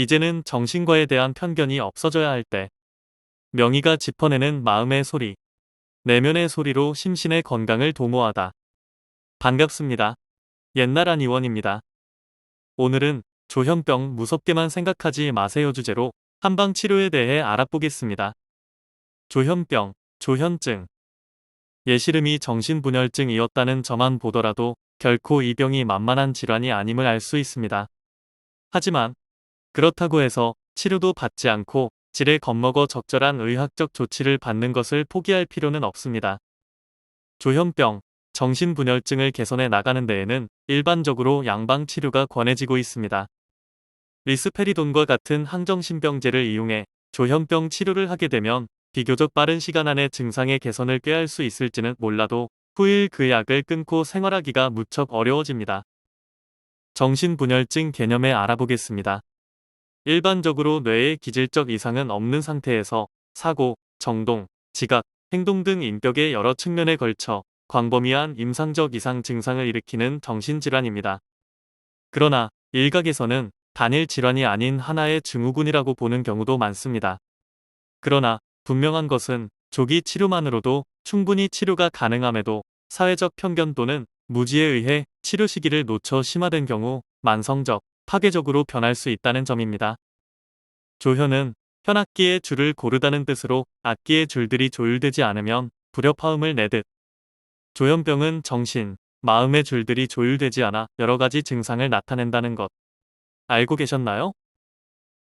이제는 정신과에 대한 편견이 없어져야 할 때. 명의가 짚어내는 마음의 소리. 내면의 소리로 심신의 건강을 도모하다. 반갑습니다. 옛날 한 의원입니다. 오늘은 조현병 무섭게만 생각하지 마세요 주제로 한방 치료에 대해 알아보겠습니다. 조현병, 조현증. 예시름이 정신분열증이었다는 점만 보더라도 결코 이 병이 만만한 질환이 아님을 알 수 있습니다. 하지만 그렇다고 해서 치료도 받지 않고 질에 겁먹어 적절한 의학적 조치를 받는 것을 포기할 필요는 없습니다. 조현병, 정신분열증을 개선해 나가는 데에는 일반적으로 양방 치료가 권해지고 있습니다. 리스페리돈과 같은 항정신병제를 이용해 조현병 치료를 하게 되면 비교적 빠른 시간 안에 증상의 개선을 꾀할 수 있을지는 몰라도 후일 그 약을 끊고 생활하기가 무척 어려워집니다. 정신분열증 개념에 알아보겠습니다. 일반적으로 뇌에 기질적 이상은 없는 상태에서 사고, 정동, 지각, 행동 등 인격의 여러 측면에 걸쳐 광범위한 임상적 이상 증상을 일으키는 정신질환입니다. 그러나 일각에서는 단일 질환이 아닌 하나의 증후군이라고 보는 경우도 많습니다. 그러나 분명한 것은 조기 치료만으로도 충분히 치료가 가능함에도 사회적 편견 또는 무지에 의해 치료 시기를 놓쳐 심화된 경우 만성적, 파괴적으로 변할 수 있다는 점입니다. 조현은 현악기의 줄을 고르다는 뜻으로 악기의 줄들이 조율되지 않으면 불협화음을 내듯 조현병은 정신, 마음의 줄들이 조율되지 않아 여러 가지 증상을 나타낸다는 것. 알고 계셨나요?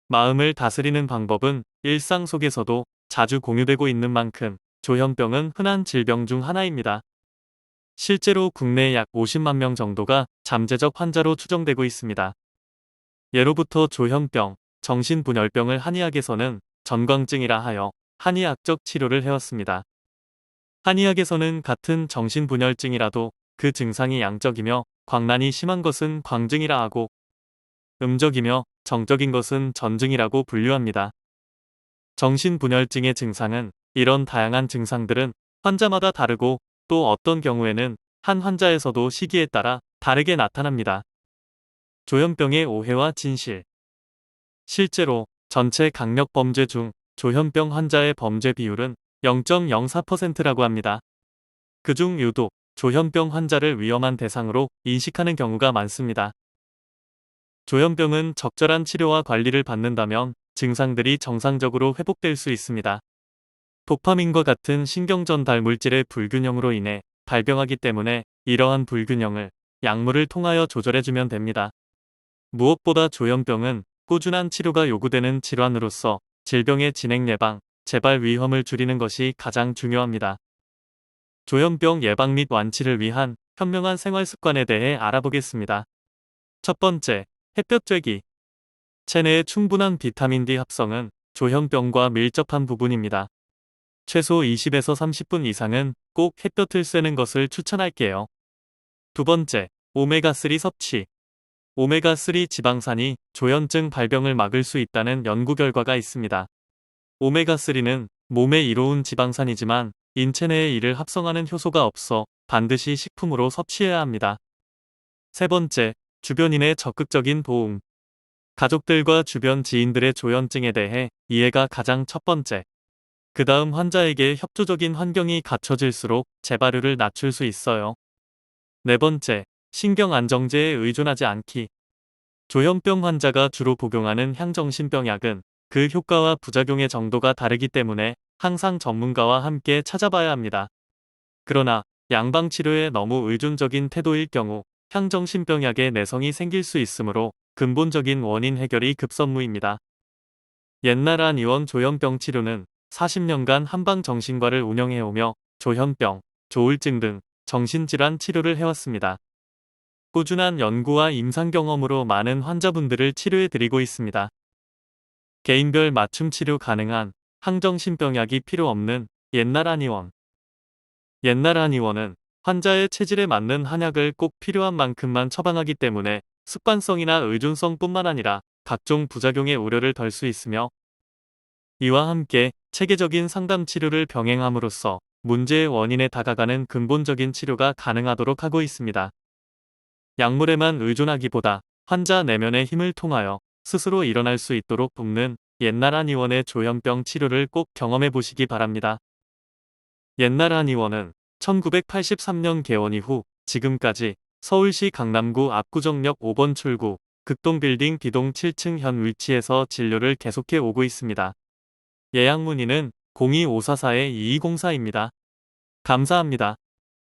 마음을 다스리는 방법은 일상 속에서도 자주 공유되고 있는 만큼 조현병은 흔한 질병 중 하나입니다. 실제로 국내 약 50만 명 정도가 잠재적 환자로 추정되고 있습니다. 예로부터 조현병, 정신분열병을 한의학에서는 전광증이라 하여 한의학적 치료를 해왔습니다. 한의학에서는 같은 정신분열증이라도 그 증상이 양적이며 광란이 심한 것은 광증이라 하고 음적이며 정적인 것은 전증이라고 분류합니다. 정신분열증의 증상은 이런 다양한 증상들은 환자마다 다르고 또 어떤 경우에는 한 환자에서도 시기에 따라 다르게 나타납니다. 조현병의 오해와 진실 실제로 전체 강력 범죄 중 조현병 환자의 범죄 비율은 0.04%라고 합니다. 그중 유독 조현병 환자를 위험한 대상으로 인식하는 경우가 많습니다. 조현병은 적절한 치료와 관리를 받는다면 증상들이 정상적으로 회복될 수 있습니다. 도파민과 같은 신경전달 물질의 불균형으로 인해 발병하기 때문에 이러한 불균형을 약물을 통하여 조절해주면 됩니다. 무엇보다 조현병은 꾸준한 치료가 요구되는 질환으로서 질병의 진행 예방, 재발 위험을 줄이는 것이 가장 중요합니다. 조현병 예방 및 완치를 위한 현명한 생활 습관에 대해 알아보겠습니다. 첫 번째, 햇볕 쬐기. 체내의 충분한 비타민 D 합성은 조현병과 밀접한 부분입니다. 최소 20에서 30분 이상은 꼭 햇볕을 쐬는 것을 추천할게요. 두 번째, 오메가3 섭취. 오메가3 지방산이 조현증 발병을 막을 수 있다는 연구 결과가 있습니다. 오메가3는 몸에 이로운 지방산이지만 인체 내에 이를 합성하는 효소가 없어 반드시 식품으로 섭취해야 합니다. 세 번째, 주변인의 적극적인 도움. 가족들과 주변 지인들의 조현증에 대해 이해가 가장 첫 번째. 그 다음 환자에게 협조적인 환경이 갖춰질수록 재발률을 낮출 수 있어요. 네 번째, 신경 안정제에 의존하지 않기. 조현병 환자가 주로 복용하는 향정신병 약은 그 효과와 부작용의 정도가 다르기 때문에 항상 전문가와 함께 찾아봐야 합니다. 그러나 양방 치료에 너무 의존적인 태도일 경우 향정신병약의 내성이 생길 수 있으므로 근본적인 원인 해결이 급선무입니다. 옛날 한 의원 조현병 치료는 40년간 한방 정신과를 운영해오며 조현병, 조울증 등 정신질환 치료를 해왔습니다. 꾸준한 연구와 임상 경험으로 많은 환자분들을 치료해드리고 있습니다. 개인별 맞춤 치료 가능한 항정신병약이 필요 없는 옛날 한의원. 옛날 한의원은 환자의 체질에 맞는 한약을 꼭 필요한 만큼만 처방하기 때문에 습관성이나 의존성뿐만 아니라 각종 부작용의 우려를 덜 수 있으며 이와 함께 체계적인 상담 치료를 병행함으로써 문제의 원인에 다가가는 근본적인 치료가 가능하도록 하고 있습니다. 약물에만 의존하기보다 환자 내면의 힘을 통하여 스스로 일어날 수 있도록 돕는 옛날 한의원의 조현병 치료를 꼭 경험해 보시기 바랍니다. 옛날 한의원은 1983년 개원 이후 지금까지 서울시 강남구 압구정역 5번 출구 극동빌딩 B동 7층 현 위치에서 진료를 계속해 오고 있습니다. 예약 문의는 02544-2204입니다. 감사합니다.